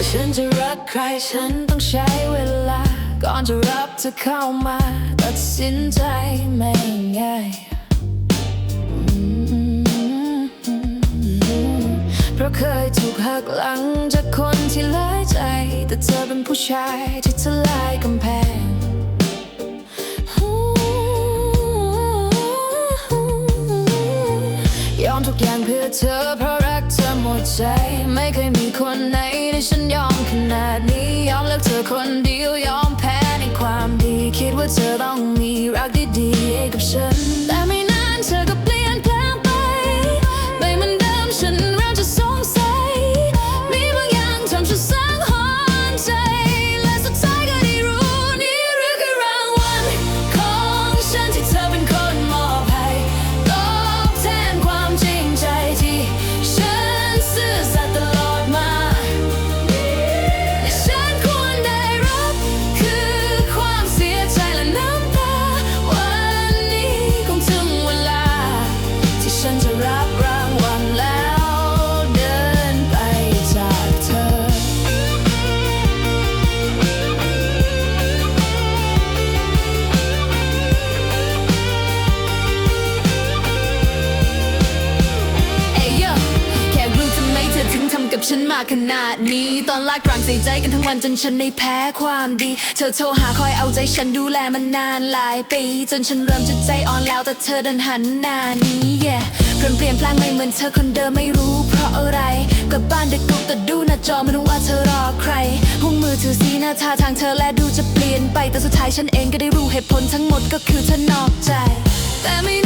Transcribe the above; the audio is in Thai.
ว่าฉันจะรักใครฉันต้องใช้เวลา ก่อนจะรับเธอเข้ามา ตัดสินใจไม่ง่าย เพราะเคยถูกหักหลังจากคนที่หลายใจ แต่เธอเป็นผู้ชายที่ทลายกำแพงยอมทุกอย่างเพื่อเธอเพราะ ใจ ไม่เคยมีคนไหนที่ฉันยอมขนาดนี้ ยอมเลือกเธอคนเดียวยอมแพ้ในความดี คิดว่าเธอต้องมีรัก กับฉันมาขนาดนี้ ตอนลากกลางใส่ใจกันทั้งวันจนฉันได้แพ้ความดี เธอโทรหาคอยเอาใจฉันดูแลมันนานหลายปี จนฉันเริ่มจะใจอ่อนแล้วแต่เธอดันหันหน้านี้ yeah เปลี่ยนเปลี่ยนแปลงไม่เหมือนเธอคนเดิมไม่รู้เพราะอะไรกลับบ้านดึกๆแต่ดูหน้าจอไม่รู้ว่าเธอรอใครหุ้งมือถือสีหน้าท่าทางเธอและดูจะเปลี่ยนไปแต่สุดท้ายฉันเองก็ได้รู้เหตุผลทั้งหมดก็คือเธอนอกใจ แต่ไม่